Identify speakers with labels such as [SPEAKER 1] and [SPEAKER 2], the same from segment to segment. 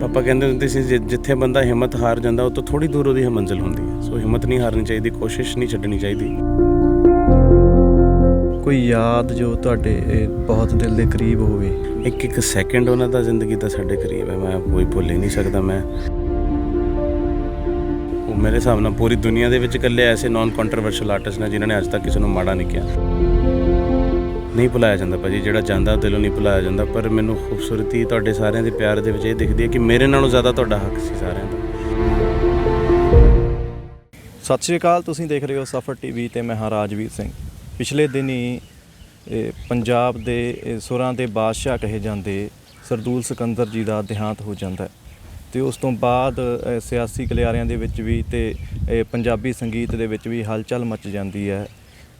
[SPEAKER 1] ਪਾਪਾ ਕਹਿੰਦੇ ਹੁੰਦੇ ਸੀ ਜਿੱਥੇ ਬੰਦਾ ਹਿੰਮਤ ਹਾਰ ਜਾਂਦਾ ਉਹ ਤੋਂ ਥੋੜੀ ਦੂਰ ਉਹਦੀ ਮੰਜ਼ਿਲ ਹੁੰਦੀ ਹੈ। ਸੋ ਹਿੰਮਤ ਨਹੀਂ ਹਾਰਨੀ ਚਾਹੀਦੀ ਕੋਸ਼ਿਸ਼ ਨਹੀਂ ਛੱਡਣੀ ਚਾਹੀਦੀ।
[SPEAKER 2] ਕੋਈ ਯਾਦ ਜੋ ਤੁਹਾਡੇ ਬਹੁਤ ਦਿਲ ਦੇ ਕਰੀਬ ਹੋਵੇ।
[SPEAKER 1] ਇੱਕ ਇੱਕ ਸੈਕਿੰਡ ਉਹਨਾਂ ਦਾ ਜ਼ਿੰਦਗੀ ਦਾ ਸਾਡੇ ਕਰੀਬ ਹੈ ਮੈਂ ਕੋਈ ਭੁੱਲ ਹੀ ਨਹੀਂ ਸਕਦਾ ਮੈਂ। ਉਹ ਮੇਰੇ ਹਿਸਾਬ ਨਾਲ ਪੂਰੀ ਦੁਨੀਆ ਦੇ ਵਿੱਚ ਇਕੱਲੇ ਐਸੇ ਨਾਨ ਕੰਟਰੋਵਰਸ਼ਲ ਆਰਟਿਸਟ ਨੇ ਜਿਨ੍ਹਾਂ ਨੇ ਅੱਜ ਤੱਕ ਕਿਸੇ ਨੂੰ ਮਾੜਾ ਨਹੀਂ ਕਿਹਾ। ਨਹੀਂ ਭੁਲਾਇਆ ਜਾਂਦਾ ਭਾਜੀ ਜਿਹੜਾ ਜਾਂਦਾ ਦਿਲੋਂ ਨਹੀਂ ਭੁਲਾਇਆ ਜਾਂਦਾ ਪਰ ਮੈਨੂੰ ਖੂਬਸੂਰਤੀ ਤੁਹਾਡੇ ਸਾਰਿਆਂ ਦੇ ਪਿਆਰ ਦੇ ਵਿੱਚ ਇਹ ਦਿਖਦੀ ਹੈ ਕਿ ਮੇਰੇ ਨਾਲੋਂ ਜ਼ਿਆਦਾ ਤੁਹਾਡਾ ਹੱਕ ਸੀ ਸਾਰਿਆਂ ਦਾ।
[SPEAKER 2] ਸਤਿ ਸ਼੍ਰੀ ਅਕਾਲ ਤੁਸੀਂ ਦੇਖ ਰਹੇ ਹੋ ਸਫਰ ਟੀਵੀ ਤੇ ਮੈਂ ਹਾਂ ਰਾਜਵੀਰ ਸਿੰਘ। ਪਿਛਲੇ ਦਿਨੀ ਇਹ, ਪੰਜਾਬ ਦੇ ਸੁਰਾਂ ਦੇ ਬਾਦਸ਼ਾਹ ਕਹੇ ਜਾਂਦੇ ਸਰਦੂਲ ਸਿਕੰਦਰ ਜੀ ਦਾ ਦੇਹਾਂਤ ਹੋ ਜਾਂਦਾ ਹੈ। ਤੇ ਉਸ ਤੋਂ ਬਾਅਦ ਸਿਆਸੀ ਕਲਿਆਰਿਆਂ ਦੇ ਵਿੱਚ ਵੀ ਤੇ ਪੰਜਾਬੀ ਸੰਗੀਤ ਦੇ ਵਿੱਚ ਵੀ ਹਲਚਲ ਮਚ ਜਾਂਦੀ ਹੈ।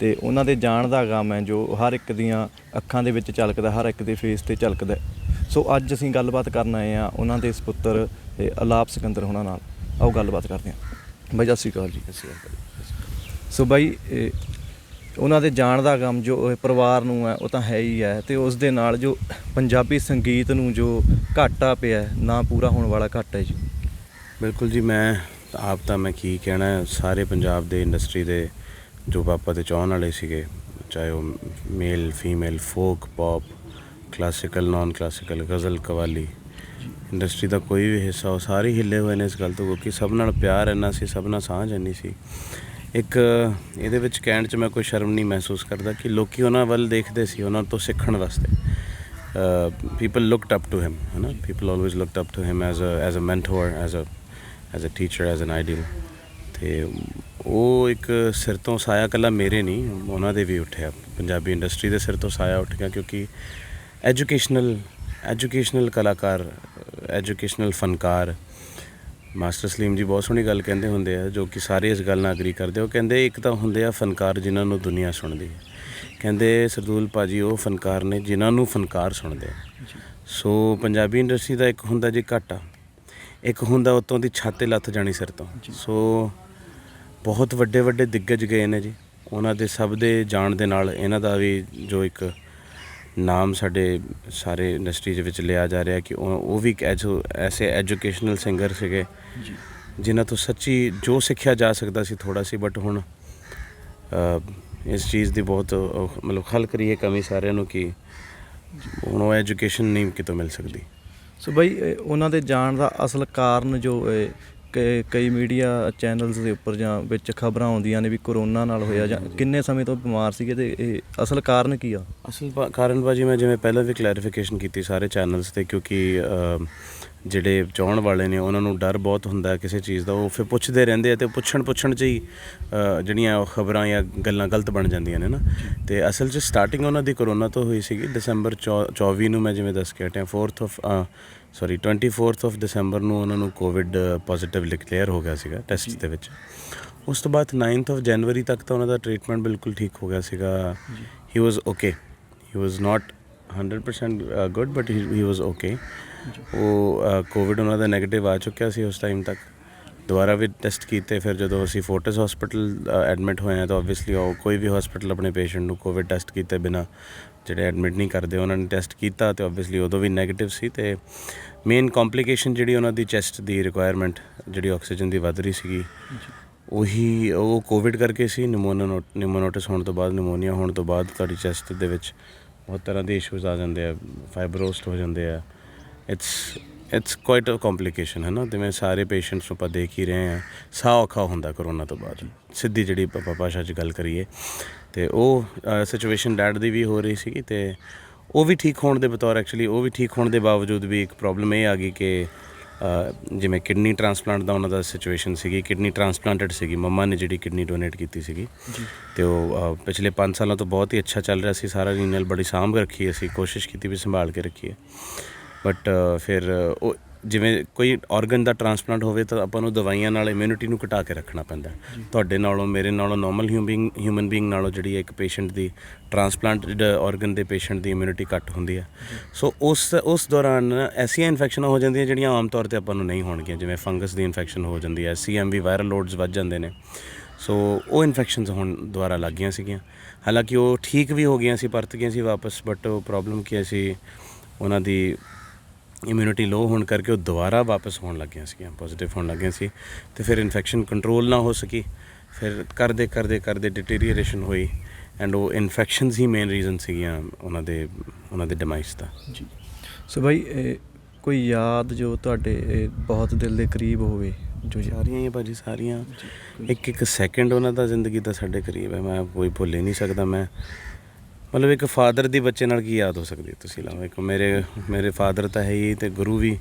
[SPEAKER 2] ਤੇ ਉਹਨਾਂ ਦੇ ਜਾਣ ਦਾ ਗਮ ਹੈ ਜੋ ਹਰ ਇੱਕ ਦੀਆਂ ਅੱਖਾਂ ਦੇ ਵਿੱਚ ਝਲਕਦਾ ਹਰ ਇੱਕ ਦੇ ਫੇਸ ਤੇ ਝਲਕਦਾ। ਸੋ ਅੱਜ ਅਸੀਂ ਗੱਲਬਾਤ ਕਰਨ ਆਏ ਆ ਉਹਨਾਂ ਦੇ ਸੁਪੁੱਤਰ ਅਲਾਪ ਸਿਕੰਦਰ ਹੋਣਾ ਨਾਲ। ਆਓ ਗੱਲਬਾਤ ਕਰਦੇ ਹਾਂ। ਬਾਈ ਸਤਿ ਸ਼੍ਰੀ ਅਕਾਲ ਜੀ। ਸੋ ਬਾਈ ਉਹਨਾਂ ਦੇ ਜਾਣ ਦਾ ਗਮ ਜੋ ਪਰਿਵਾਰ ਨੂੰ ਹੈ ਉਹ ਤਾਂ ਹੈ ਹੀ ਹੈ ਤੇ ਉਸ ਦੇ ਨਾਲ ਜੋ ਪੰਜਾਬੀ ਸੰਗੀਤ ਨੂੰ ਜੋ ਘਾਟਾ ਪਿਆ ਨਾ ਪੂਰਾ ਹੋਣ ਵਾਲਾ ਘਾਟਾ ਹੈ ਜੀ।
[SPEAKER 1] ਬਿਲਕੁਲ ਜੀ ਮੈਂ ਆਪ ਤਾਂ ਮੈਂ ਕੀ ਕਹਿਣਾ ਸਾਰੇ ਪੰਜਾਬ ਦੇ ਇੰਡਸਟਰੀ ਦੇ ਜੋ ਪਾਪਾ ਦੇ ਚਾਹਣ ਵਾਲੇ ਸੀਗੇ, ਚਾਹੇ ਉਹ male female folk pop classical non classical ਗਜ਼ਲ ਕਵਾਲੀ ਇੰਡਸਟਰੀ ਦਾ ਕੋਈ ਵੀ ਹਿੱਸਾ, ਉਹ ਸਾਰੇ ਹਿੱਲੇ ਹੋਏ ਨੇ ਇਸ ਗੱਲ ਤੋਂ ਕਿਉਂਕਿ ਸਭ ਨਾਲ ਪਿਆਰ ਇੰਨਾ ਸੀ, ਸਭ ਨਾਲ ਸਾਂਝ ਇੰਨੀ ਸੀ। ਇੱਕ ਇਹਦੇ ਵਿੱਚ ਕਹਿਣ 'ਚ ਮੈਂ ਕੋਈ ਸ਼ਰਮ ਨਹੀਂ ਮਹਿਸੂਸ ਕਰਦਾ ਕਿ ਲੋਕੀ ਉਹਨਾਂ ਵੱਲ ਦੇਖਦੇ ਸੀ, ਉਹਨਾਂ ਤੋਂ ਸਿੱਖਣ ਵਾਸਤੇ। People looked up to him ਹੈ ਨਾ people always looked up to him as a as a mentor as a as a teacher as an ideal ਤੇ ਉਹ ਇੱਕ ਸਿਰ ਤੋਂ ਸਾਇਆ ਕੱਲਾ ਮੇਰੇ ਨਹੀਂ ਉਹਨਾਂ ਦੇ ਵੀ ਉੱਠਿਆ। ਪੰਜਾਬੀ ਇੰਡਸਟਰੀ ਦੇ ਸਿਰ ਤੋਂ ਸਾਇਆ ਉੱਠ ਗਿਆ ਕਿਉਂਕਿ ਐਜੂਕੇਸ਼ਨਲ ਐਜੂਕੇਸ਼ਨਲ ਕਲਾਕਾਰ ਐਜੂਕੇਸ਼ਨਲ ਫਨਕਾਰ ਮਾਸਟਰ ਸਲੀਮ ਜੀ ਬਹੁਤ ਸੋਹਣੀ ਗੱਲ ਕਹਿੰਦੇ ਹੁੰਦੇ ਆ ਜੋ ਕਿ ਸਾਰੇ ਇਸ ਗੱਲ ਨਾਲ ਅਗਰੀ ਕਰਦੇ। ਉਹ ਕਹਿੰਦੇ ਇੱਕ ਤਾਂ ਹੁੰਦੇ ਆ ਫਨਕਾਰ ਜਿਨ੍ਹਾਂ ਨੂੰ ਦੁਨੀਆ ਸੁਣਦੀ ਹੈ। ਕਹਿੰਦੇ ਸਰਦੂਲ ਪਾਜੀ ਉਹ ਫਨਕਾਰ ਨੇ ਜਿਨ੍ਹਾਂ ਨੂੰ ਫਨਕਾਰ ਸੁਣਦੇ ਆ। ਸੋ ਪੰਜਾਬੀ ਇੰਡਸਟਰੀ ਦਾ ਇੱਕ ਹੁੰਦਾ ਜੀ ਘਾਟਾ ਇੱਕ ਹੁੰਦਾ ਉਤੋਂ ਦੀ ਛੱਤ ਲੱਥ ਜਾਣੀ ਸਿਰ ਤੋਂ। ਸੋ ਬਹੁਤ ਵੱਡੇ ਵੱਡੇ ਦਿੱਗਜ ਗਏ ਨੇ ਜੀ। ਉਹਨਾਂ ਦੇ ਸਭ ਦੇ ਜਾਣ ਦੇ ਨਾਲ ਇਹਨਾਂ ਦਾ ਵੀ ਜੋ ਇੱਕ ਨਾਮ ਸਾਡੇ ਸਾਰੇ ਇੰਡਸਟਰੀ ਦੇ ਵਿੱਚ ਲਿਆ ਜਾ ਰਿਹਾ ਕਿ ਉਹ ਉਹ ਵੀ ਇੱਕ ਐਜੋ ਐਸੇ ਐਜੂਕੇਸ਼ਨਲ ਸਿੰਗਰ ਸੀਗੇ। ਜਿਨ੍ਹਾਂ ਤੋਂ ਸੱਚੀ ਜੋ ਸਿੱਖਿਆ ਜਾ ਸਕਦਾ ਸੀ ਥੋੜਾ ਸੀ ਬਟ ਹੁਣ ਇਸ ਚੀਜ਼ ਦੀ ਬਹੁਤ ਮਤਲਬ ਖਲ ਕਰੀਏ ਕਮੀ ਸਾਰਿਆਂ ਨੂੰ ਕਿ ਹੁਣ ਉਹ ਐਜੂਕੇਸ਼ਨ ਨਹੀਂ ਕਿਤੋਂ ਮਿਲ ਸਕਦੀ।
[SPEAKER 2] ਸੋ ਬਾਈ ਉਹਨਾਂ ਦੇ ਜਾਣ ਦਾ ਅਸਲ ਕਾਰਨ ਜੋ ਇਹ, ਕ- ਕਈ ਮੀਡੀਆ ਚੈਨਲਸ ਦੇ ਉੱਪਰ ਜਾਂ ਵਿੱਚ ਖਬਰਾਂ ਆਉਂਦੀਆਂ ਨੇ ਵੀ ਕਰੋਨਾ ਨਾਲ ਹੋਇਆ ਜਾਂ ਕਿੰਨੇ ਸਮੇਂ ਤੋਂ ਬਿਮਾਰ ਸੀਗੇ ਤੇ ਇਹ ਅਸਲ ਕਾਰਨ ਕੀ ਆ?
[SPEAKER 1] ਅਸਲ ਕਾਰਨ ਬਾਜੀ ਮੈਂ ਜਿਵੇਂ ਪਹਿਲਾਂ ਵੀ ਕਲੈਰੀਫਿਕੇਸ਼ਨ ਕੀਤੀ ਸਾਰੇ ਚੈਨਲਸ ਤੇ ਕਿਉਂਕਿ ਜਿਹੜੇ ਚਾਹਣ ਵਾਲੇ ਨੇ ਉਹਨਾਂ ਨੂੰ ਡਰ ਬਹੁਤ ਹੁੰਦਾ ਕਿਸੇ ਚੀਜ਼ ਦਾ ਉਹ ਫਿਰ ਪੁੱਛਦੇ ਰਹਿੰਦੇ ਆ ਤੇ ਪੁੱਛਣ ਪੁੱਛਣ 'ਚ ਹੀ ਜਿਹੜੀਆਂ ਉਹ ਖਬਰਾਂ ਜਾਂ ਗੱਲਾਂ ਗਲਤ ਬਣ ਜਾਂਦੀਆਂ ਨੇ ਨਾ। ਤੇ ਅਸਲ 'ਚ ਸਟਾਰਟਿੰਗ ਉਹਨਾਂ ਦੀ ਕਰੋਨਾ ਤੋਂ ਹੋਈ ਸੀਗੀ ਦਸੰਬਰ ਚੌ- 24 ਨੂੰ ਮੈਂ ਜਿਵੇਂ ਦੱਸ ਕੇ ਹਟਿਆ 4th of sorry 24th of ਦਸੰਬਰ ਨੂੰ ਉਹਨਾਂ ਨੂੰ ਕੋਵਿਡ ਪੋਜ਼ਿਟਿਵ ਡਿਕਲੇਅਰ ਹੋ ਗਿਆ ਸੀਗਾ ਟੈਸਟ ਦੇ ਵਿੱਚ। ਉਸ ਤੋਂ ਬਾਅਦ 9th ਆਫ ਜਨਵਰੀ ਤੱਕ ਤਾਂ ਉਹਨਾਂ ਦਾ ਟ੍ਰੀਟਮੈਂਟ ਬਿਲਕੁਲ ਠੀਕ ਹੋ ਗਿਆ ਸੀਗਾ। He was okay he was not 100% good but he was okay ਉਹ ਕੋਵਿਡ ਉਹਨਾਂ ਦਾ 네ਗੇਟਿਵ ਆ ਚੁੱਕਿਆ ਸੀ ਉਸ ਟਾਈਮ ਤੱਕ। ਦੁਬਾਰਾ ਵੀ ਟੈਸਟ ਕੀਤੇ ਫਿਰ ਜਦੋਂ ਅਸੀਂ ਫੋਰਟਿਸ ਹਸਪੀਟਲ ਐਡਮਿਟ ਹੋਏ ਆ ਤਾਂ ਆਬਵੀਅਸਲੀ ਉਹ ਕੋਈ ਵੀ ਹਸਪੀਟਲ ਆਪਣੇ ਪੇਸ਼ੈਂਟ ਨੂੰ ਕੋਵਿਡ ਟੈਸਟ ਕੀਤੇ ਬਿਨਾ ਜਿਹੜੇ ਐਡਮਿਟ ਨਹੀਂ ਕਰਦੇ, ਉਹਨਾਂ ਨੇ ਟੈਸਟ ਕੀਤਾ ਤੇ ਆਬਵੀਅਸਲੀ ਉਦੋਂ ਵੀ 네ਗੇਟਿਵ ਸੀ ਤੇ ਮੇਨ ਕੰਪਲਿਕੇਸ਼ਨ ਜਿਹੜੀ ਉਹਨਾਂ ਦੀ ਚੈਸਟ ਦੀ ਰਿਕੁਆਇਰਮੈਂਟ ਜਿਹੜੀ ਆਕਸੀਜਨ ਦੀ ਵੱਧ ਰਹੀ ਸੀਗੀ, ਉਹੀ ਉਹ ਕੋਵਿਡ ਕਰਕੇ ਸੀ ਨਿਮੋਨੋ ਨਿਮੋਨੋਟਿਸ ਹੋਣ ਤੋਂ ਬਾਅਦ ਨਿਮੋਨੀਆ ਹੋਣ ਤੋਂ ਬਾਅਦ ਤੁਹਾਡੀ ਚੈਸਟ ਦੇ ਵਿੱਚ ਬਹੁਤ ਤਰ੍ਹਾਂ ਦੇ ਇਸ਼ੂਜ਼ ਆ ਜਾਂਦੇ ਆ ਫਾਈਬਰੋਸਟ ਹੋ ਜਾਂਦੇ ਆ it's it's quite a complication ਹੈ ਨਾ ਜਿਵੇਂ ਸਾਰੇ ਪੇਸ਼ੈਂਟਸ ਨੂੰ ਆਪਾਂ ਦੇਖ ਹੀ ਰਹੇ ਆ ਸਾਹ ਔਖਾ ਹੁੰਦਾ ਕਰੋਨਾ ਤੋਂ ਬਾਅਦ ਸਿੱਧੀ ਜਿਹੜੀ ਆਪਾਂ ਭਾਸ਼ਾ 'ਚ ਗੱਲ ਕਰੀਏ ਤੇ ਉਹ ਸਿਚੁਏਸ਼ਨ ਡੈਡ ਦੀ ਵੀ ਹੋ ਰਹੀ ਸੀਗੀ ਤੇ ਉਹ ਵੀ ਠੀਕ ਹੋਣ ਦੇ ਬਤੌਰ ਐਕਚੁਅਲੀ ਉਹ ਵੀ ਠੀਕ ਹੋਣ ਦੇ ਬਾਵਜੂਦ ਵੀ ਇੱਕ ਪ੍ਰੋਬਲਮ ਇਹ ਆ ਗਈ ਕਿ ਜਿਵੇਂ ਕਿਡਨੀ ਟ੍ਰਾਂਸਪਲਾਂਟ ਦਾ ਉਹਨਾਂ ਦਾ ਸਿਚੁਏਸ਼ਨ ਸੀਗੀ ਕਿਡਨੀ ਟ੍ਰਾਂਸਪਲਾਂਟਡ ਸੀਗੀ ਮੰਮਾ ਨੇ ਜਿਹੜੀ ਕਿਡਨੀ ਡੋਨੇਟ ਕੀਤੀ ਸੀਗੀ ਤੇ ਉਹ ਪਿਛਲੇ 5 ਸਾਲਾਂ ਤੋਂ ਬਹੁਤ ਹੀ ਅੱਛਾ ਚੱਲ ਰਿਹਾ ਸੀ ਸਾਰਾ ਰੀਨਲ ਬੜੀ ਸਾਂਭ ਰੱਖੀ ਅਸੀਂ ਕੋਸ਼ਿਸ਼ ਕੀਤੀ ਵੀ ਸੰਭਾਲ ਕੇ ਰੱਖੀਏ ਬਟ ਫਿਰ ਉਹ ਜਿਵੇਂ ਕੋਈ ਆਰਗਨ ਦਾ ਟ੍ਰਾਂਸਪਲਾਂਟ ਹੋਵੇ ਤਾਂ ਆਪਾਂ ਨੂੰ ਦਵਾਈਆਂ ਨਾਲ ਇਮਿਊਨਿਟੀ ਨੂੰ ਘਟਾ ਕੇ ਰੱਖਣਾ ਪੈਂਦਾ ਤੁਹਾਡੇ ਨਾਲੋਂ ਮੇਰੇ ਨਾਲੋਂ ਨਾਰਮਲ ਹਿਊਮਨ ਹਿਊਮਨ ਬੀਇੰਗ ਨਾਲੋਂ ਜਿਹੜੀ ਇੱਕ ਪੇਸ਼ੈਂਟ ਦੀ ਟ੍ਰਾਂਸਪਲਾਂਟਡ ਆਰਗਨ ਦੇ ਪੇਸ਼ੈਂਟ ਦੀ ਇਮਿਊਨਿਟੀ ਘੱਟ ਹੁੰਦੀ ਹੈ। ਸੋ ਉਸ ਉਸ ਦੌਰਾਨ ਐਸੀਆਂ ਇਨਫੈਕਸ਼ਨਾਂ ਹੋ ਜਾਂਦੀਆਂ ਜਿਹੜੀਆਂ ਆਮ ਤੌਰ ਤੇ ਆਪਾਂ ਨੂੰ ਨਹੀਂ ਹੋਣਗੀਆਂ ਜਿਵੇਂ ਫੰਗਸ ਦੀ ਇਨਫੈਕਸ਼ਨ ਹੋ ਜਾਂਦੀ ਹੈ ਸੀਐਮਵੀ ਵਾਇਰਲ ਲੋਡਸ ਵੱਧ ਜਾਂਦੇ ਨੇ। ਸੋ ਉਹ ਇਨਫੈਕਸ਼ਨਸ ਹੁਣ ਦੁਬਾਰਾ ਲੱਗ ਗਈਆਂ ਸੀਗੀਆਂ। ਹਾਲਾਂਕਿ ਉਹ ਠੀਕ ਵੀ ਹੋ ਗਈਆਂ ਸੀ ਪਰਤ ਗਈਆਂ ਸੀ ਵਾਪਸ ਬਟ ਉਹ ਪ੍ਰੋਬਲਮ ਕੀ ਸੀ ਉਹਨਾਂ ਦੀ ਇਮਿਊਨਿਟੀ ਲੋ ਹੋਣ ਕਰਕੇ ਉਹ ਦੁਬਾਰਾ ਵਾਪਸ ਹੋਣ ਲੱਗੀਆਂ ਸੀਗੀਆਂ ਪੋਜ਼ਿਟਿਵ ਹੋਣ ਲੱਗੀਆਂ ਸੀ ਤੇ ਫਿਰ ਇਨਫੈਕਸ਼ਨ ਕੰਟਰੋਲ ਨਾ ਹੋ ਸਕੀ ਫਿਰ ਕਰਦੇ ਕਰਦੇ ਕਰਦੇ ਡਿਟੀਰੀਏਸ਼ਨ ਹੋਈ ਐਂਡ ਉਹ ਇਨਫੈਕਸ਼ਨਸ ਹੀ ਮੇਨ ਰੀਜ਼ਨ ਸੀਗੀਆਂ ਉਹਨਾਂ ਦੇ ਉਹਨਾਂ ਦੇ ਡਿਮਾਈਸ ਦਾ।
[SPEAKER 2] ਜੀ। ਸੋ ਇਹ ਕੋਈ ਯਾਦ ਜੋ ਤੁਹਾਡੇ ਬਹੁਤ ਦਿਲ ਦੇ ਕਰੀਬ ਹੋਵੇ ਜੋ ਯਾਦ
[SPEAKER 1] ਸਾਰੀਆਂ ਹੀ ਭਾਜੀ ਸਾਰੀਆਂ। ਇੱਕ ਇੱਕ ਸੈਕਿੰਡ ਉਹਨਾਂ ਦਾ ਜ਼ਿੰਦਗੀ ਦਾ ਸਾਡੇ ਕਰੀਬ ਹੈ ਮੈਂ ਕੋਈ ਭੁੱਲ ਨਹੀਂ ਸਕਦਾ ਮੈਂ। ਮਤਲਬ ਇੱਕ ਫਾਦਰ ਦੀ ਬੱਚੇ ਨਾਲ ਕੀ ਯਾਦ ਹੋ ਸਕਦੀ ਤੁਸੀਂ ਲਾਓ? ਇੱਕ ਮੇਰੇ ਮੇਰੇ ਫਾਦਰ ਤਾਂ ਹੈ ਹੀ ਤੇ ਗੁਰੂ ਵੀ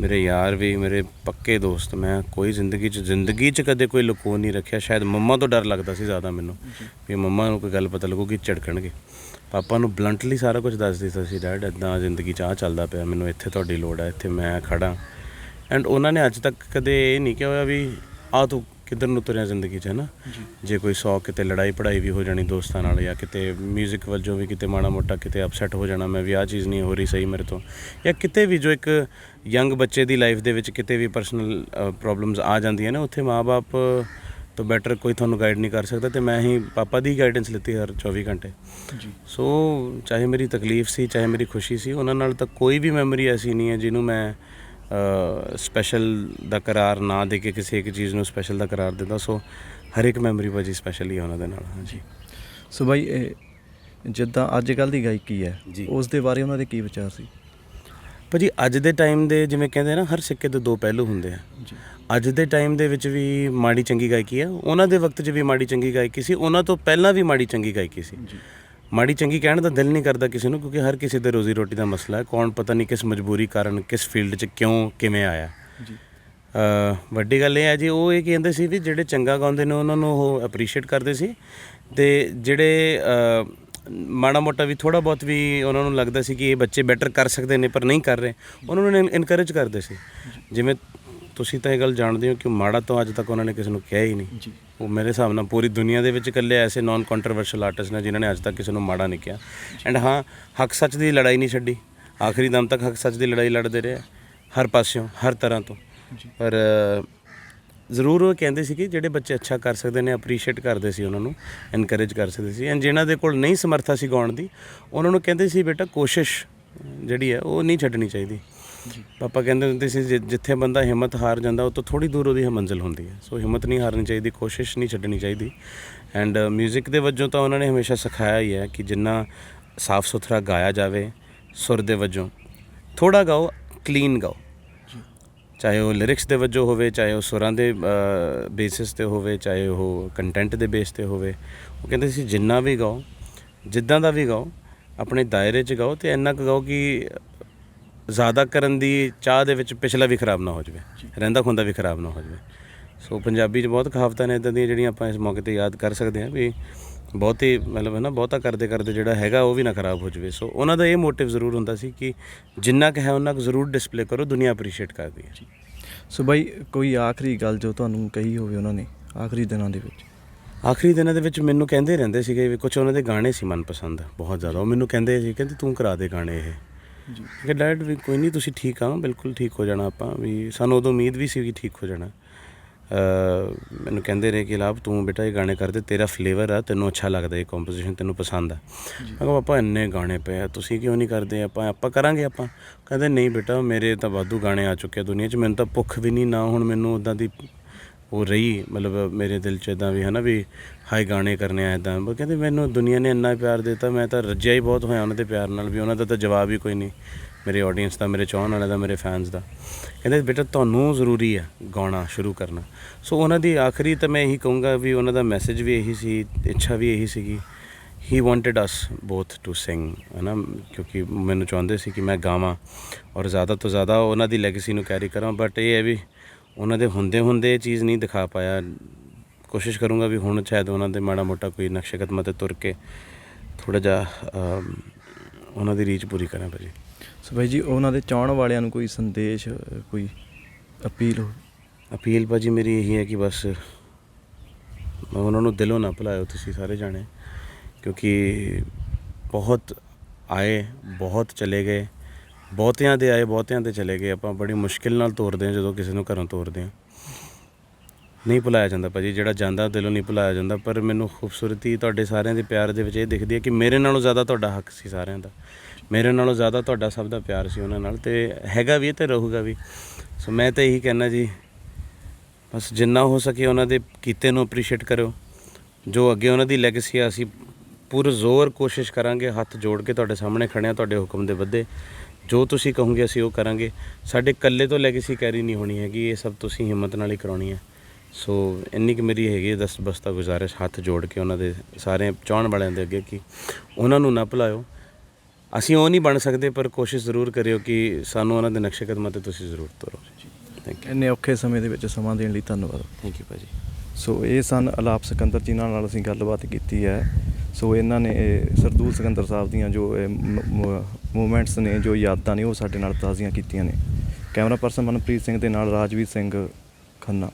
[SPEAKER 1] ਮੇਰੇ ਯਾਰ ਵੀ ਮੇਰੇ ਪੱਕੇ ਦੋਸਤ। ਮੈਂ ਕੋਈ ਜ਼ਿੰਦਗੀ 'ਚ ਜ਼ਿੰਦਗੀ 'ਚ ਕਦੇ ਕੋਈ ਲੁਕੋ ਨਹੀਂ ਰੱਖਿਆ। ਸ਼ਾਇਦ ਮੰਮਾ ਤੋਂ ਡਰ ਲੱਗਦਾ ਸੀ ਜ਼ਿਆਦਾ ਮੈਨੂੰ ਵੀ ਮੰਮਾ ਨੂੰ ਕੋਈ ਗੱਲ ਪਤਾ ਲੱਗੂਗੀ ਝੜਕਣਗੇ। ਪਾਪਾ ਨੂੰ ਬਲੰਟਲੀ ਸਾਰਾ ਕੁਝ ਦੱਸ ਦਿੱਤਾ ਸੀ ਡੈਡ ਇਦਾਂ ਜ਼ਿੰਦਗੀ 'ਚ ਆ ਚੱਲਦਾ ਪਿਆ ਮੈਨੂੰ ਇੱਥੇ ਤੁਹਾਡੀ ਲੋੜ ਹੈ ਇੱਥੇ ਮੈਂ ਖੜਾ ਐਂਡ ਉਹਨਾਂ ਨੇ ਅੱਜ ਤੱਕ ਕਦੇ ਇਹ ਨਹੀਂ ਕਿਹਾ ਹੋਇਆ ਵੀ ਆ ਤੂੰ ਕਿੱਧਰ ਨੂੰ ਤੁਰਿਆ ਜ਼ਿੰਦਗੀ 'ਚ ਹੈ ਨਾ? ਜੇ। ਕੋਈ ਸੌ ਕਿਤੇ ਲੜਾਈ ਪੜਾਈ ਵੀ ਹੋ ਜਾਣੀ ਦੋਸਤਾਂ ਨਾਲ ਜਾਂ ਕਿਤੇ 뮤직 ਵਜੋਂ ਵੀ ਕਿਤੇ ਮਾੜਾ ਮੋਟਾ ਕਿਤੇ ਅਪਸੈਟ ਹੋ ਜਾਣਾ ਮੈਂ ਵੀ ਆਹ ਚੀਜ਼ ਨਹੀਂ ਹੋ ਰਹੀ ਸਹੀ ਮੇਰੇ ਤੋਂ। ਜਾਂ ਕਿਤੇ ਵੀ ਜੋ ਇੱਕ ਯੰਗ ਬੱਚੇ ਦੀ ਲਾਈਫ ਦੇ ਵਿੱਚ ਕਿਤੇ ਵੀ ਪਰਸਨਲ ਪ੍ਰੋਬਲਮਸ ਆ ਜਾਂਦੀਆਂ ਨੇ ਉੱਥੇ ਮਾਪੇ ਤੋਂ ਬੈਟਰ ਕੋਈ ਤੁਹਾਨੂੰ ਗਾਈਡ ਨਹੀਂ ਕਰ ਸਕਦਾ ਤੇ ਮੈਂ ਹੀ ਪਾਪਾ ਦੀ ਗਾਈਡੈਂਸ ਲਿੱਤੀ ਹਰ 24 ਘੰਟੇ।
[SPEAKER 2] ਜੀ।
[SPEAKER 1] ਸੋ ਚਾਹੇ ਮੇਰੀ ਤਕਲੀਫ ਸੀ ਚਾਹੇ ਮੇਰੀ ਖੁਸ਼ੀ ਸੀ ਉਹਨਾਂ ਨਾਲ ਤਾਂ ਕੋਈ ਵੀ ਮੈਮਰੀ ਐਸੀ ਨਹੀਂ ਹੈ ਜਿਹਨੂੰ ਮੈਂ ਸਪੈਸ਼ਲ ਦਾ ਕਰਾਰ ਨਾ ਦੇ ਕੇ ਕਿਸੇ ਇੱਕ ਚੀਜ਼ ਨੂੰ ਸਪੈਸ਼ਲ ਦਾ ਕਰਾਰ ਦਿੰਦਾ ਸੋ ਹਰ ਇੱਕ ਮੈਮਰੀ ਭਾਜੀ ਸਪੈਸ਼ਲ ਹੀ ਉਹਨਾਂ ਦੇ ਨਾਲ ਹਾਂਜੀ।
[SPEAKER 2] ਸੋ ਬਾਈ ਇਹ ਜਿੱਦਾਂ ਅੱਜ ਕੱਲ ਦੀ ਗਾਇਕੀ ਹੈ। ਉਸ ਦੇ ਬਾਰੇ ਉਹਨਾਂ ਦੇ ਕੀ ਵਿਚਾਰ ਸੀ?
[SPEAKER 1] ਭਾਜੀ ਅੱਜ ਦੇ ਟਾਈਮ ਦੇ ਜਿਵੇਂ ਕਹਿੰਦੇ ਨਾ ਹਰ ਸਿੱਕੇ ਦੇ ਦੋ ਪਹਿਲੂ ਹੁੰਦੇ ਆ। ਅੱਜ ਦੇ ਟਾਈਮ ਦੇ ਵਿੱਚ ਵੀ ਮਾੜੀ ਚੰਗੀ ਗਾਇਕੀ ਆ ਉਹਨਾਂ ਦੇ ਵਕਤ 'ਚ ਵੀ ਮਾੜੀ ਚੰਗੀ ਗਾਇਕੀ ਸੀ ਉਹਨਾਂ ਤੋਂ ਪਹਿਲਾਂ ਵੀ ਮਾੜੀ ਚੰਗੀ ਗਾਇਕੀ ਸੀ। ਮਾੜੀ ਚੰਗੀ ਕਹਿਣ ਦਾ ਦਿਲ ਨਹੀਂ ਕਰਦਾ ਕਿਸੇ ਨੂੰ ਕਿਉਂਕਿ ਹਰ ਕਿਸੇ ਦੇ ਰੋਜ਼ੀ ਰੋਟੀ ਦਾ ਮਸਲਾ ਹੈ। ਕੌਣ ਪਤਾ ਨਹੀਂ ਕਿਸ ਮਜਬੂਰੀ ਕਾਰਨ ਕਿਸ ਫੀਲਡ 'ਚ ਕਿਉਂ ਕਿਵੇਂ ਆਇਆ।
[SPEAKER 2] ਜੀ।
[SPEAKER 1] ਅ, ਵੱਡੀ ਗੱਲ ਇਹ ਹੈ ਜੀ ਉਹ ਇਹ ਕਹਿੰਦੇ ਸੀ ਵੀ ਜਿਹੜੇ ਚੰਗਾ ਗਾਉਂਦੇ ਨੇ ਉਹਨਾਂ ਨੂੰ ਉਹ ਅਪਰੀਸ਼ੀਏਟ ਕਰਦੇ ਸੀ। ਤੇ ਜਿਹੜੇ ਮਾੜਾ ਮੋਟਾ ਵੀ ਥੋੜਾ ਬਹੁਤ ਵੀ ਉਹਨਾਂ ਨੂੰ ਲੱਗਦਾ ਸੀ ਕਿ ਇਹ ਬੱਚੇ ਬੈਟਰ ਕਰ ਸਕਦੇ ਨੇ ਪਰ ਨਹੀਂ ਕਰ ਰਹੇ। ਉਹਨਾਂ ਨੂੰ ਇਨਕਰੇਜ ਕਰਦੇ ਸੀ। ਜਿਵੇਂ ਤੁਸੀਂ ਤਾਂ ਇਹ ਗੱਲ ਜਾਣਦੇ ਹੋ ਕਿ ਮਾੜਾ ਤੋਂ ਅੱਜ ਤੱਕ ਉਹਨਾਂ ਨੇ ਕਿਸੇ ਨੂੰ ਕਿਹਾ ਹੀ ਨਹੀਂ।
[SPEAKER 2] ਜੀ।
[SPEAKER 1] ਉਹ ਮੇਰੇ ਹਿਸਾਬ ਨਾਲ ਪੂਰੀ ਦੁਨੀਆ ਦੇ ਵਿੱਚ ਇਕੱਲੇ ਐਸੇ ਨਾਨ ਕੰਟਰੋਵਰਸ਼ਲ ਆਰਟਿਸਟ ਨੇ ਜਿਨ੍ਹਾਂ ਨੇ ਅੱਜ ਤੱਕ ਕਿਸੇ ਨੂੰ ਮਾੜਾ ਨਹੀਂ ਕਿਹਾ। ਐਂਡ ਹਾਂ ਹੱਕ ਸੱਚ ਦੀ ਲੜਾਈ ਨਹੀਂ ਛੱਡੀ। ਆਖਰੀ ਦਮ ਤੱਕ ਹੱਕ ਸੱਚ ਦੀ ਲੜਾਈ ਲੜਦੇ ਰਹੇ। ਹਰ ਪਾਸਿਓਂ ਹਰ ਤਰ੍ਹਾਂ ਤੋਂ। ਪਰ ਜ਼ਰੂਰ ਉਹ ਕਹਿੰਦੇ ਸੀ ਕਿ ਜਿਹੜੇ ਬੱਚੇ ਅੱਛਾ ਕਰ ਸਕਦੇ ਨੇ ਅਪਰੀਸ਼ੀਏਟ ਕਰਦੇ ਸੀ ਉਹਨਾਂ ਨੂੰ ਐਨਕਰੇਜ ਕਰ ਸਕਦੇ ਸੀ। ਐਂਡ ਜਿਨ੍ਹਾਂ ਦੇ ਕੋਲ ਨਹੀਂ ਸਮਰੱਥਾ ਸੀ ਗਾਉਣ ਦੀ ਉਹਨਾਂ ਨੂੰ ਕਹਿੰਦੇ ਸੀ ਬੇਟਾ ਕੋਸ਼ਿਸ਼ ਜਿਹੜੀ ਹੈ ਉਹ ਨਹੀਂ ਛੱਡਣੀ ਚਾਹੀਦੀ। ਪਾਪਾ ਕਹਿੰਦੇ ਹੁੰਦੇ ਸੀ, ਜਿ- ਜਿੱਥੇ ਬੰਦਾ ਹਿੰਮਤ ਹਾਰ ਜਾਂਦਾ, ਉਹ ਤੋਂ ਥੋੜੀ ਦੂਰ ਉਹਦੀ ਮੰਜ਼ਿਲ ਹੁੰਦੀ ਹੈ। ਸੋ ਹਿੰਮਤ ਨਹੀਂ ਹਾਰਨੀ ਚਾਹੀਦੀ, ਕੋਸ਼ਿਸ਼ ਨਹੀਂ ਛੱਡਣੀ ਚਾਹੀਦੀ। ਐਂਡ 뮤직 ਦੇ ਵਜੋਂ ਤਾਂ ਉਹਨਾਂ ਨੇ ਹਮੇਸ਼ਾ ਸਿਖਾਇਆ ਹੀ ਹੈ ਕਿ ਜਿੰਨਾ ਸਾਫ਼ ਸੁਥਰਾ ਗਾਇਆ ਜਾਵੇ, ਸੁਰ ਦੇ ਵਜੋਂ ਥੋੜਾ ਗਾਓ ਕਲੀਨ ਗਾਓ। ਚਾਹੇ ਉਹ ਲਿਰਿਕਸ ਦੇ ਵਜੋਂ ਹੋਵੇ, ਚਾਹੇ ਉਹ ਸੁਰਾਂ ਦੇ ਬੇਸਿਸ ਤੇ ਹੋਵੇ, ਚਾਹੇ ਉਹ ਕੰਟੈਂਟ ਦੇ ਬੇਸ ਤੇ ਹੋਵੇ, ਉਹ ਕਹਿੰਦੇ ਸੀ ਜਿੰਨਾ ਵੀ ਗਾਓ, ਜਿੱਦਾਂ ਦਾ ਵੀ ਗਾਓ, ਆਪਣੇ ਦਾਇਰੇ 'ਚ ਗਾਓ ਤੇ ਇੰਨਾ ਕੁ ਗਾਓ ਕਿ ਜ਼ਿਆਦਾ ਕਰਨ ਦੀ ਚਾਹ ਦੇ ਵਿੱਚ ਪਿਛਲਾ ਵੀ ਖਰਾਬ ਨਾ ਹੋ ਜਾਵੇ ਰਹਿੰਦਾ ਖੁੰਦਾ ਵੀ ਖਰਾਬ ਨਾ ਹੋ ਜਾਵੇ। ਸੋ ਪੰਜਾਬੀ 'ਚ ਬਹੁਤ ਕਹਾਵਤਾਂ ਨੇ ਇਦਾਂ ਦੀਆਂ ਜਿਹੜੀਆਂ ਆਪਾਂ ਇਸ ਮੌਕੇ ਤੇ ਯਾਦ ਕਰ ਸਕਦੇ ਹਾਂ ਵੀ ਬਹੁਤੀ ਮਤਲਬ ਹੈ ਨਾ ਬਹੁਤਾ ਕਰਦੇ ਕਰਦੇ ਜਿਹੜਾ ਹੈਗਾ ਉਹ ਵੀ ਨਾ ਖਰਾਬ ਹੋ ਜਾਵੇ। ਸੋ ਉਹਨਾਂ ਦਾ ਇਹ ਮੋਟਿਵ ਜ਼ਰੂਰ ਹੁੰਦਾ ਸੀ ਕਿ ਜਿੰਨਾ ਕੁ ਹੈ ਉਹਨਾਂ ਕੁ ਜ਼ਰੂਰ ਡਿਸਪਲੇ ਕਰੋ ਦੁਨੀਆ ਅਪਰੀਸ਼ੀਏਟ ਕਰਦੀ ਹੈ।
[SPEAKER 2] ਸੋ ਬਾਈ ਕੋਈ ਆਖਰੀ ਗੱਲ ਜੋ ਤੁਹਾਨੂੰ ਕਹੀ ਹੋਵੇ ਉਹਨਾਂ ਨੇ ਆਖਰੀ ਦਿਨਾਂ ਦੇ ਵਿੱਚ?
[SPEAKER 1] ਆਖਰੀ ਦਿਨਾਂ ਦੇ ਵਿੱਚ ਮੈਨੂੰ ਕਹਿੰਦੇ ਰਹਿੰਦੇ ਸੀਗੇ ਵੀ ਕੁਝ ਉਹਨਾਂ ਦੇ ਗਾਣੇ ਸੀ ਮਨਪਸੰਦ ਬਹੁਤ ਜ਼ਿਆਦਾ। ਉਹ ਮੈਨੂੰ ਕਹਿੰਦੇ ਸੀ ਕਹਿੰਦੇ ਤੂੰ ਕਰਾ ਦੇ ਗਾਣੇ ਇਹ।
[SPEAKER 2] ਜੀ।
[SPEAKER 1] ਕਿ ਡੈਡ ਵੀ ਕੋਈ ਨਹੀਂ ਤੁਸੀਂ ਠੀਕ ਆ ਬਿਲਕੁਲ ਠੀਕ ਹੋ ਜਾਣਾ ਆਪਾਂ ਵੀ। ਸਾਨੂੰ ਉਦੋਂ ਉਮੀਦ ਵੀ ਸੀ ਕਿ ਠੀਕ ਹੋ ਜਾਣਾ। ਮੈਨੂੰ ਕਹਿੰਦੇ ਰਹੇ ਕਿ ਲਾਭ ਤੂੰ ਬੇਟਾ ਇਹ ਗਾਣੇ ਕਰਦੇ ਤੇਰਾ ਫਲੇਵਰ ਆ ਤੈਨੂੰ ਅੱਛਾ ਲੱਗਦਾ ਇਹ ਕੰਪੋਜੀਸ਼ਨ ਤੈਨੂੰ ਪਸੰਦ ਆ। ਮੈਂ ਕਿਹਾ ਪਾਪਾ ਇੰਨੇ ਗਾਣੇ ਪਏ ਆ ਤੁਸੀਂ ਕਿਉਂ ਨਹੀਂ ਕਰਦੇ? ਆਪਾਂ ਆਪਾਂ ਕਰਾਂਗੇ ਆਪਾਂ। ਕਹਿੰਦੇ ਨਹੀਂ ਬੇਟਾ ਮੇਰੇ ਤਾਂ ਵਾਧੂ ਗਾਣੇ ਆ ਚੁੱਕੇ ਆ ਦੁਨੀਆ 'ਚ ਮੈਨੂੰ ਤਾਂ ਭੁੱਖ ਵੀ ਨਹੀਂ ਨਾ ਹੁਣ ਮੈਨੂੰ ਉਦਾਂ ਦੀ ਉਹ ਰਹੀ, ਮਤਲਬ ਮੇਰੇ ਦਿਲ 'ਚ ਇਦਾਂ ਵੀ ਹਨਾ ਵੀ ਹਾਈ ਗਾਣੇ ਕਰਨੇ ਆ ਇਦਾਂ ਉਹ ਕਹਿੰਦੇ ਮੈਨੂੰ ਦੁਨੀਆ ਨੇ ਇੰਨਾ ਪਿਆਰ ਦਿੱਤਾ, ਮੈਂ ਤਾਂ ਰੱਜਿਆ ਹੀ ਬਹੁਤ ਹੋਇਆ ਉਹਨਾਂ ਦੇ ਪਿਆਰ ਨਾਲ ਵੀ, ਉਹਨਾਂ ਦਾ ਤਾਂ ਜਵਾਬ ਹੀ ਕੋਈ ਨਹੀਂ। ਮੇਰੇ ਆਡੀਅנס ਦਾ, ਮੇਰੇ ਚਾਹਣ ਵਾਲਿਆਂ ਦਾ, ਮੇਰੇ ਫੈਨਸ ਦਾ। ਕਹਿੰਦੇ ਬੇਟਾ ਤੁਹਾਨੂੰ ਜ਼ਰੂਰੀ ਹੈ ਗਾਉਣਾ ਸ਼ੁਰੂ ਕਰਨਾ। ਸੋ ਉਹਨਾਂ ਦੀ ਆਖਰੀ ਤਾਂ ਮੈਂ ਇਹੀ ਕਹੂੰਗਾ ਵੀ ਉਹਨਾਂ ਦਾ ਮੈਸੇਜ ਵੀ ਇਹੀ ਸੀ, ਇੱਛਾ ਵੀ ਇਹੀ ਸੀਗੀ। ਹੀ wanted us both to sing ਹੈ ਨਾ ਕਿਉਂਕਿ ਮੈਨੂੰ ਚਾਹੁੰਦੇ ਸੀ ਕਿ ਮੈਂ ਗਾਵਾਂ। ਔਰ ਜ਼ਿਆਦਾ ਤੋਂ ਜ਼ਿਆਦਾ ਉਹਨਾਂ ਦੀ ਲੈਗੇਸੀ ਨੂੰ ਕੈਰੀ ਕਰਾਂ ਬਟ ਇਹ ਹੈ ਵੀ ਉਹਨਾਂ ਦੇ ਹੁੰਦੇ ਹੁੰਦੇ ਇਹ ਚੀਜ਼ ਨਹੀਂ ਦਿਖਾ ਪਾਇਆ। ਕੋਸ਼ਿਸ਼ ਕਰੂੰਗਾ ਵੀ ਹੁਣ ਸ਼ਾਇਦ ਉਹਨਾਂ ਦੇ ਮਾੜਾ ਮੋਟਾ ਕੋਈ ਨਕਸ਼ੇ ਕਦਮਾਂ ਤੇ ਤੁਰ ਕੇ ਥੋੜਾ ਜਿਹਾ ਉਹਨਾਂ ਦੀ ਰੀਚ ਪੂਰੀ ਕਰਾਂ ਭਾਜੀ।
[SPEAKER 2] ਸੋ ਬਾਈ ਜੀ ਉਹਨਾਂ ਦੇ ਚਾਹਣ ਵਾਲਿਆਂ ਨੂੰ ਕੋਈ ਸੰਦੇਸ਼ ਕੋਈ ਅਪੀਲ ਹੋ?
[SPEAKER 1] ਅਪੀਲ ਭਾਜੀ ਮੇਰੀ ਇਹੀ ਹੈ ਕਿ ਬਸ ਉਹਨਾਂ ਨੂੰ ਦਿਲੋਂ ਨਾ ਭੁਲਾਇਓ ਤੁਸੀਂ ਸਾਰੇ ਜਾਣੇ ਕਿਉਂਕਿ ਬਹੁਤ ਆਏ ਬਹੁਤ ਚਲੇ ਗਏ ਬਹੁਤਿਆਂ ਦੇ ਆਏ, ਬਹੁਤਿਆਂ ਦੇ ਚਲੇ ਗਏ। ਆਪਾਂ ਬੜੀ ਮੁਸ਼ਕਿਲ ਨਾਲ ਤੋਰਦੇ ਹਾਂ ਜਦੋਂ ਕਿਸੇ ਨੂੰ ਘਰੋਂ ਤੋਰਦੇ ਹਾਂ। ਨਹੀਂ ਭੁਲਾਇਆ ਜਾਂਦਾ ਭਾਜੀ, ਜਿਹੜਾ ਜਾਂਦਾ ਦਿਲੋਂ ਨਹੀਂ ਭੁਲਾਇਆ ਜਾਂਦਾ, ਪਰ ਮੈਨੂੰ ਖੂਬਸੂਰਤੀ ਤੁਹਾਡੇ ਸਾਰਿਆਂ ਦੇ ਪਿਆਰ ਦੇ ਵਿੱਚ ਇਹ ਦਿਖਦੀ ਹੈ ਕਿ ਮੇਰੇ ਨਾਲੋਂ ਜ਼ਿਆਦਾ ਤੁਹਾਡਾ ਹੱਕ ਸੀ ਸਾਰਿਆਂ ਦਾ। ਮੇਰੇ ਨਾਲੋਂ ਜ਼ਿਆਦਾ ਤੁਹਾਡਾ ਸਭ ਦਾ ਪਿਆਰ ਸੀ ਉਹਨਾਂ ਨਾਲ ਤੇ ਹੈਗਾ ਵੀ ਹੈ ਤੇ ਰਹੂਗਾ ਵੀ। ਸੋ ਮੈਂ ਤਾਂ ਇਹੀ ਕਹਿਣਾ ਜੀ, ਬਸ ਜਿੰਨਾ ਹੋ ਸਕੇ ਉਹਨਾਂ ਦੇ ਕੀਤੇ ਨੂੰ ਅਪਰੀਸ਼ੀਏਟ ਕਰੋ ਜੋ ਅੱਗੇ ਉਹਨਾਂ ਦੀ ਲੈਗੇਸੀ ਆ, ਅਸੀਂ ਪੂਰ ਜ਼ੋਰ ਕੋਸ਼ਿਸ਼ ਕਰਾਂਗੇ ਹੱਥ ਜੋੜ ਕੇ ਤੁਹਾਡੇ ਸਾਹਮਣੇ ਖੜੇ ਹਾਂ ਤੁਹਾਡੇ ਹੁਕਮ ਦੇ ਵੱਧੇ। ਜੋ ਤੁਸੀਂ ਕਹੋਗੇ ਅਸੀਂ ਉਹ ਕਰਾਂਗੇ। ਸਾਡੇ ਇਕੱਲੇ ਤੋਂ ਲੈਗੇਸੀ ਕੈਰੀ ਨਹੀਂ ਹੋਣੀ ਹੈਗੀ ਇਹ ਸਭ ਤੁਸੀਂ ਹਿੰਮਤ ਨਾਲ ਹੀ ਕਰਾਉਣੀ ਹੈ। ਸੋ ਇੰਨੀ ਕਿ ਮੇਰੀ ਹੈਗੀ ਦਸ ਬਸਤਾ ਗੁਜ਼ਾਰਿਸ਼ ਹੱਥ ਜੋੜ ਕੇ ਉਹਨਾਂ ਦੇ ਸਾਰੇ ਚਾਹਣ ਵਾਲਿਆਂ ਦੇ ਅੱਗੇ ਕਿ ਉਹਨਾਂ ਨੂੰ ਨਾ ਭੁਲਾਇਓ। ਅਸੀਂ ਉਹ ਨਹੀਂ ਬਣ ਸਕਦੇ ਪਰ ਕੋਸ਼ਿਸ਼ ਜ਼ਰੂਰ ਕਰਿਓ ਕਿ ਸਾਨੂੰ ਉਹਨਾਂ ਦੇ ਨਕਸ਼ੇ ਕਦਮਾਂ ਤੇ ਤੁਸੀਂ ਜ਼ਰੂਰ ਤੁਰੋ। ਥੈਂਕ ਯੂ
[SPEAKER 2] ਇੰਨੇ ਔਖੇ ਸਮੇਂ ਦੇ ਵਿੱਚ ਸਮਾਂ ਦੇਣ ਲਈ ਧੰਨਵਾਦ।
[SPEAKER 1] ਥੈਂਕ ਯੂ ਭਾਜੀ।
[SPEAKER 2] ਸੋ ਇਹ ਸਨ ਅਲਾਪ ਸਿਕੰਦਰ ਜੀ ਨਾਲ ਅਸੀਂ ਗੱਲਬਾਤ ਕੀਤੀ ਹੈ। ਸੋ ਇਹਨਾਂ ਨੇ ਸਰਦੂਲ ਸਿਕੰਦਰ ਸਾਹਿਬ ਦੀਆਂ ਜੋ ਮੂਵਮੈਂਟਸ ਨੇ ਜੋ ਯਾਦਾਂ ਨੇ ਉਹ ਸਾਡੇ ਨਾਲ ਤਾਜ਼ੀਆਂ ਕੀਤੀਆਂ ਨੇ। ਕੈਮਰਾ ਪਰਸਨ ਮਨਪ੍ਰੀਤ ਸਿੰਘ ਦੇ ਨਾਲ ਰਾਜਵੀਰ ਸਿੰਘ ਖੰਨਾ।